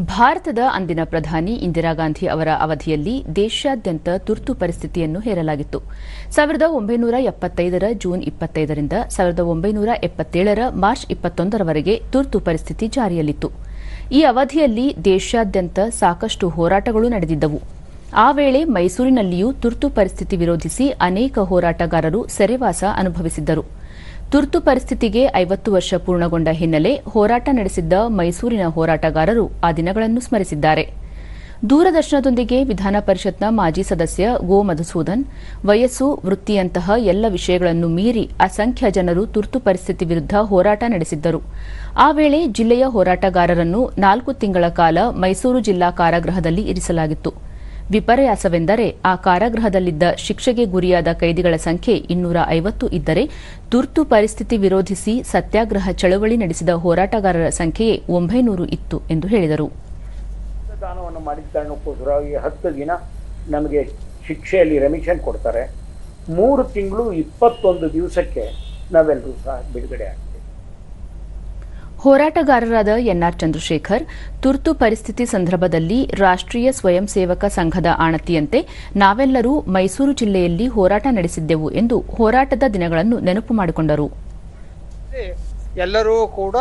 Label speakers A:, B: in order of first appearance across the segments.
A: ಭಾರತದ ಅಂದಿನ ಪ್ರಧಾನಿ ಇಂದಿರಾ ಗಾಂಧಿ ಅವರ ಅವಧಿಯಲ್ಲಿ ದೇಶಾದ್ಯಂತ ತುರ್ತು ಪರಿಸ್ಥಿತಿಯನ್ನು ಹೇರಲಾಗಿತ್ತು. ಸಾವಿರದ ಒಂಬೈನೂರ ಎಪ್ಪತ್ತೈದರ ಜೂನ್ ಇಪ್ಪತ್ತೈದರಿಂದ ಸಾವಿರದ ಒಂಬೈನೂರ ಎಪ್ಪತ್ತೇಳರ ಮಾರ್ಚ್ ಇಪ್ಪತ್ತೊಂದರವರೆಗೆ ತುರ್ತು ಪರಿಸ್ಥಿತಿ ಜಾರಿಯಲ್ಲಿತ್ತು. ಈ ಅವಧಿಯಲ್ಲಿ ದೇಶಾದ್ಯಂತ ಸಾಕಷ್ಟು ಹೋರಾಟಗಳು ನಡೆದಿದ್ದವು. ಆ ವೇಳೆ ಮೈಸೂರಿನಲ್ಲಿಯೂ ತುರ್ತು ಪರಿಸ್ಥಿತಿ ವಿರೋಧಿಸಿ ಅನೇಕ ಹೋರಾಟಗಾರರು ಸೆರೆವಾಸ ಅನುಭವಿಸಿದ್ದರು. ತುರ್ತು ಪರಿಸ್ಥಿತಿಗೆ ಐವತ್ತು ವರ್ಷ ಪೂರ್ಣಗೊಂಡ ಹಿನ್ನೆಲೆ ಹೋರಾಟ ನಡೆಸಿದ್ದ ಮೈಸೂರಿನ ಹೋರಾಟಗಾರರು ಆ ದಿನಗಳನ್ನು ಸ್ಮರಿಸಿದ್ದಾರೆ. ದೂರದರ್ಶನದೊಂದಿಗೆ ವಿಧಾನ ಪರಿಷತ್ನ ಮಾಜಿ ಸದಸ್ಯ ಗೋ ಮಧುಸೂದನ್, ವಯಸ್ಸು, ವೃತ್ತಿಯಂತಹ ಎಲ್ಲ ವಿಷಯಗಳನ್ನು ಮೀರಿ ಅಸಂಖ್ಯ ಜನರು ತುರ್ತು ಪರಿಸ್ಥಿತಿ ವಿರುದ್ಧ ಹೋರಾಟ ನಡೆಸಿದ್ದರು. ಆ ವೇಳೆ ಜಿಲ್ಲೆಯ ಹೋರಾಟಗಾರರನ್ನು ನಾಲ್ಕು ತಿಂಗಳ ಕಾಲ ಮೈಸೂರು ಜಿಲ್ಲಾ ಕಾರಾಗೃಹದಲ್ಲಿ ಇರಿಸಲಾಗಿತ್ತು. ವಿಪರ್ಯಾಸವೆಂದರೆ ಆ ಕಾರಾಗೃಹದಲ್ಲಿದ್ದ ಶಿಕ್ಷೆಗೆ ಗುರಿಯಾದ ಕೈದಿಗಳ ಸಂಖ್ಯೆ ಇನ್ನೂರ ಐವತ್ತು ಇದ್ದರೆ ತುರ್ತು ಪರಿಸ್ಥಿತಿ ವಿರೋಧಿಸಿ ಸತ್ಯಾಗ್ರಹ ಚಳವಳಿ ನಡೆಸಿದ ಹೋರಾಟಗಾರರ ಸಂಖ್ಯೆಯೇ ಒಂಬೈನೂರು ಇತ್ತು ಎಂದು ಹೇಳಿದರು.
B: ಹತ್ತು ದಿನ ನಮಗೆ ಶಿಕ್ಷೆಯಲ್ಲಿ ರೆಮಿಷನ್ ಕೊಡ್ತಾರೆ. ಮೂರು ತಿಂಗಳು ಇಪ್ಪತ್ತೊಂದು ದಿವಸಕ್ಕೆ ನಾವೆಲ್ಲರೂ ಸಹ ಬಿಡುಗಡೆ ಆಗ್ತೀವಿ.
A: ಹೋರಾಟಗಾರರಾದ ಎನ್ಆರ್ ಚಂದ್ರಶೇಖರ್, ತುರ್ತು ಪರಿಸ್ಥಿತಿ ಸಂದರ್ಭದಲ್ಲಿ ರಾಷ್ಟ್ರೀಯ ಸ್ವಯಂ ಸೇವಕ ಸಂಘದ ಆಣತಿಯಂತೆ ನಾವೆಲ್ಲರೂ ಮೈಸೂರು ಜಿಲ್ಲೆಯಲ್ಲಿ ಹೋರಾಟ ನಡೆಸಿದ್ದೆವು ಎಂದು ಹೋರಾಟದ ದಿನಗಳನ್ನು ನೆನಪು ಮಾಡಿಕೊಂಡರು.
C: ಎಲ್ಲರೂ ಕೂಡ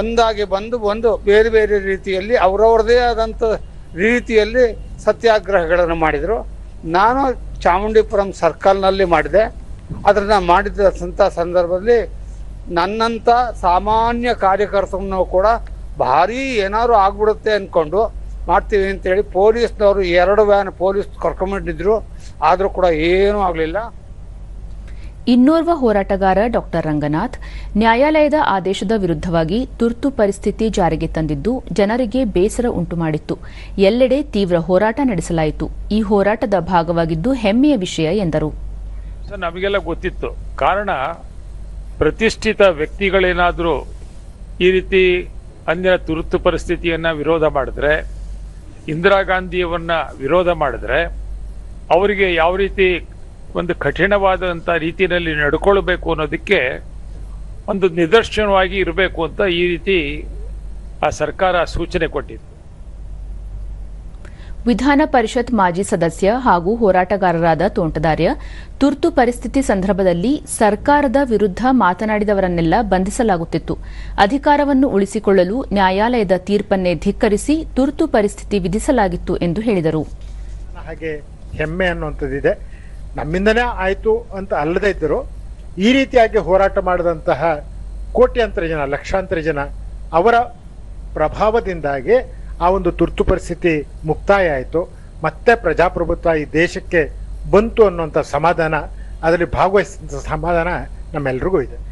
C: ಒಂದಾಗಿ ಬಂದು ಒಂದು ಬೇರೆ ಬೇರೆ ರೀತಿಯಲ್ಲಿ ಅವರವರದೇ ಆದಂಥ ರೀತಿಯಲ್ಲಿ ಸತ್ಯಾಗ್ರಹಗಳನ್ನು ಮಾಡಿದರು. ನಾನು ಚಾಮುಂಡಿಪುರಂ ಸರ್ಕಲ್ನಲ್ಲಿ ಮಾಡಿದೆ. ಅದನ್ನು ಮಾಡಿದಂಥ ಸಂದರ್ಭದಲ್ಲಿ ನನ್ನಂಥ ಸಾಮಾನ್ಯ ಕಾರ್ಯಕರ್ತನೂ ಕೂಡ ಭಾರಿ ಏನಾದ್ರು ಆಗ್ಬಿಡುತ್ತೆ ಅಂದ್ಕೊಂಡು ಮಾಡ್ತೀವಿ ಅಂತೇಳಿ ಪೊಲೀಸ್ನವರು ಎರಡು ವ್ಯಾನ್ ಪೊಲೀಸ್ ಕರ್ಕೊಂಡಿದ್ರು ಆದರೂ ಕೂಡ ಏನೂ ಆಗಲಿಲ್ಲ.
A: ಇನ್ನೋರ್ವ ಹೋರಾಟಗಾರ ಡಾಕ್ಟರ್ ರಂಗನಾಥ್ ನ್ಯಾಯಾಲಯದ ಆದೇಶದ ವಿರುದ್ಧವಾಗಿ ತುರ್ತು ಪರಿಸ್ಥಿತಿ ಜಾರಿಗೆ ತಂದಿದ್ದು ಜನರಿಗೆ ಬೇಸರ ಉಂಟುಮಾಡಿತ್ತು. ಎಲ್ಲೆಡೆ ತೀವ್ರ ಹೋರಾಟ ನಡೆಸಲಾಯಿತು. ಈ ಹೋರಾಟದ ಭಾಗವಾಗಿದ್ದು ಹೆಮ್ಮೆಯ ವಿಷಯ ಎಂದರು.
D: ಸರ್ ನಮಗೆಲ್ಲ ಗೊತ್ತಿತ್ತು. ಕಾರಣ ಪ್ರತಿಷ್ಠಿತ ವ್ಯಕ್ತಿಗಳೇನಾದರೂ ಈ ರೀತಿ ಅಂದಿನ ತುರ್ತು ಪರಿಸ್ಥಿತಿಯನ್ನು ವಿರೋಧ ಮಾಡಿದ್ರೆ, ಇಂದಿರಾ ಗಾಂಧಿಯವನ್ನ ವಿರೋಧ ಮಾಡಿದ್ರೆ, ಅವರಿಗೆ ಯಾವ ರೀತಿ ಒಂದು ಕಠಿಣವಾದಂಥ ರೀತಿಯಲ್ಲಿ ನಡ್ಕೊಳ್ಬೇಕು ಅನ್ನೋದಕ್ಕೆ ಒಂದು ನಿದರ್ಶನವಾಗಿ ಇರಬೇಕು ಅಂತ ಈ ರೀತಿ ಆ ಸರ್ಕಾರ ಸೂಚನೆ ಕೊಟ್ಟಿತ್ತು
A: ವಿಧಾನ ಪರಿಷತ್ ಮಾಜಿ ಸದಸ್ಯ ಹಾಗೂ ಹೋರಾಟಗಾರರಾದ ತೋಂಟದಾರ್ಯ, ತುರ್ತು ಪರಿಸ್ಥಿತಿ ಸಂದರ್ಭದಲ್ಲಿ ಸರ್ಕಾರದ ವಿರುದ್ಧ ಮಾತನಾಡಿದವರನ್ನೆಲ್ಲ ಬಂಧಿಸಲಾಗುತ್ತಿತ್ತು. ಅಧಿಕಾರವನ್ನು ಉಳಿಸಿಕೊಳ್ಳಲು ನ್ಯಾಯಾಲಯದ ತೀರ್ಪನ್ನೇ ಧಿಕ್ಕರಿಸಿ ತುರ್ತು ಪರಿಸ್ಥಿತಿ ವಿಧಿಸಲಾಗಿತ್ತು ಎಂದು ಹೇಳಿದರು.
E: ಹಾಗೆ ಹೆಮ್ಮೆ ಅನ್ನುವಂಥದ್ದಿದೆ. ನಮ್ಮಿಂದನೇ ಆಯಿತು ಅಂತ ಅಲ್ಲದೆ ಇದ್ದರು ಈ ರೀತಿಯಾಗಿ ಹೋರಾಟ ಮಾಡಿದಂತಹ ಕೋಟ್ಯಂತರ ಜನ, ಲಕ್ಷಾಂತರ ಜನ ಅವರ ಪ್ರಭಾವದಿಂದಾಗಿ ಆ ಒಂದು ತುರ್ತು ಪರಿಸ್ಥಿತಿ ಮುಕ್ತಾಯ ಆಯಿತು. ಮತ್ತೆ ಪ್ರಜಾಪ್ರಭುತ್ವ ಈ ದೇಶಕ್ಕೆ ಬಂತು ಅನ್ನುವಂಥ ಸಮಾಧಾನ, ಅದರಲ್ಲಿ ಭಾಗವಹಿಸಿದ ಸಮಾಧಾನ ನಮ್ಮೆಲ್ರಿಗೂ ಇದೆ.